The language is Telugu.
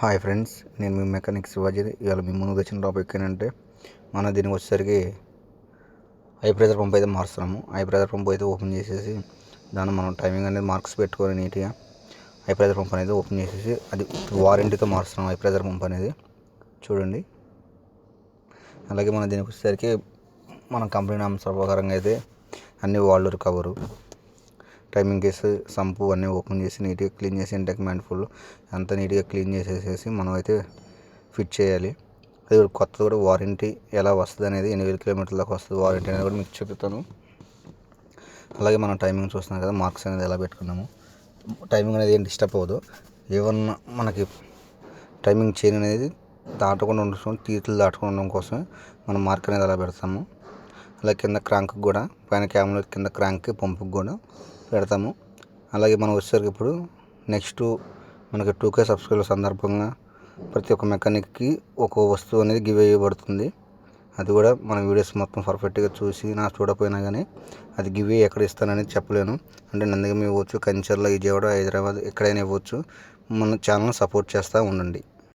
హాయ్ ఫ్రెండ్స్ నేను మీ మెకానిక్ శివాజీ ఇవాళ మీ ముందుకు వచ్చిన టాపిక్ ఏంటంటే మన దీనికి వచ్చేసరికి హై ప్రెజర్ పంప్ అయితే మారుస్తున్నాము. హై ప్రెజర్ పంప్ అయితే ఓపెన్ చేసేసి దాన్ని మనం టైమింగ్ అనేది మార్క్స్ పెట్టుకొని నీట్గా హై ప్రెజర్ పంప్ అనేది ఓపెన్ చేసేసి అది వారంటీతో మారుస్తున్నాం హై ప్రెజర్ పంప్ అనేది. చూడండి. అలాగే మన దీనికి వచ్చేసరికి మన కంపెనీ నామ్స్ ప్రకారంగా అయితే అన్ని వాళ్ళు కవరు. టైమింగ్ కేసు సంపు అన్నీ ఓపెన్ చేసి నీట్గా క్లీన్ చేసి ఇంటెక్ మ్యాన్ఫుల్ అంతా నీట్గా క్లీన్ చేసేసేసి మనం అయితే ఫిట్ చేయాలి. అది కూడా కొత్తది కూడా వారంటీ ఎలా వస్తుంది అనేది ఎన్ని వేల కిలోమీటర్ల దాకా వస్తుంది వారంటీ అనేది కూడా మీకు చెప్తాను. అలాగే మనం టైమింగ్ చూస్తున్నాం కదా మార్క్స్ అనేది ఎలా పెట్టుకున్నాము. టైమింగ్ అనేది ఏం డిస్టర్బ్ అవ్వదు. ఏమన్నా మనకి టైమింగ్ చైన్ అనేది దాటకుండా ఉండడం తీతులు దాటకుండా ఉండడం కోసం మనం మార్క్ అనేది అలా పెడతాము. అలా కింద క్రాంక్ కూడా పైన క్యామ్లో కింద క్రాంక్ పంపుకి కూడా పెడతాము. అలాగే మనం వచ్చేసరికి ఇప్పుడు నెక్స్ట్ మనకి టూ కే సబ్స్క్రైబర్ సందర్భంగా ప్రతి ఒక్క మెకానిక్కి ఒక వస్తువు అనేది గివ్ అయ్యబడుతుంది. అది కూడా మన వీడియోస్ మొత్తం పర్ఫెక్ట్గా చూసి నా చూడకపోయినా కానీ అది గివ్ ఎక్కడ ఇస్తాననేది చెప్పలేను. అంటే నందిగం ఇవ్వచ్చు కంచర్లో విజయవాడ హైదరాబాద్ ఎక్కడైనా ఇవ్వచ్చు. మన ఛానల్ సపోర్ట్ చేస్తూ ఉండండి.